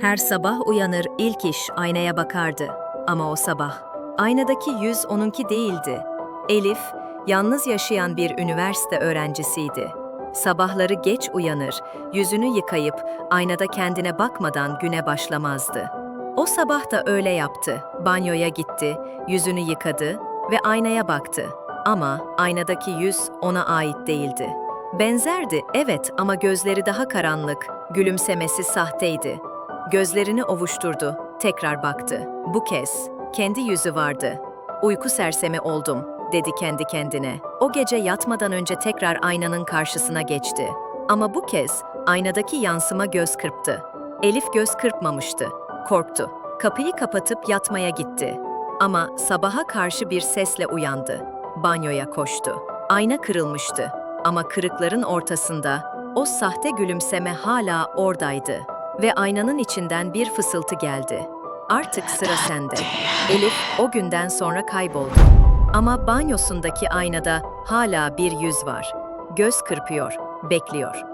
Her sabah uyanır, ilk iş aynaya bakardı. Ama o sabah, aynadaki yüz onunki değildi. Elif, yalnız yaşayan bir üniversite öğrencisiydi. Sabahları geç uyanır, yüzünü yıkayıp aynada kendine bakmadan güne başlamazdı. O sabah da öyle yaptı. Banyoya gitti, yüzünü yıkadı ve aynaya baktı. Ama aynadaki yüz ona ait değildi. Benzerdi, evet ama gözleri daha karanlık, gülümsemesi sahteydi. Gözlerini ovuşturdu, tekrar baktı. Bu kez kendi yüzü vardı. Uyku sersemi oldum, dedi kendi kendine. O gece yatmadan önce tekrar aynanın karşısına geçti. Ama bu kez aynadaki yansıma göz kırptı. Elif göz kırpmamıştı. Korktu. Kapıyı kapatıp yatmaya gitti. Ama sabaha karşı bir sesle uyandı. Banyoya koştu. Ayna kırılmıştı. Ama kırıkların ortasında o sahte gülümseme hala oradaydı ve aynanın içinden bir fısıltı geldi. Artık sıra sende. Elif o günden sonra kayboldu. Ama banyosundaki aynada hala bir yüz var. Göz kırpıyor, bekliyor.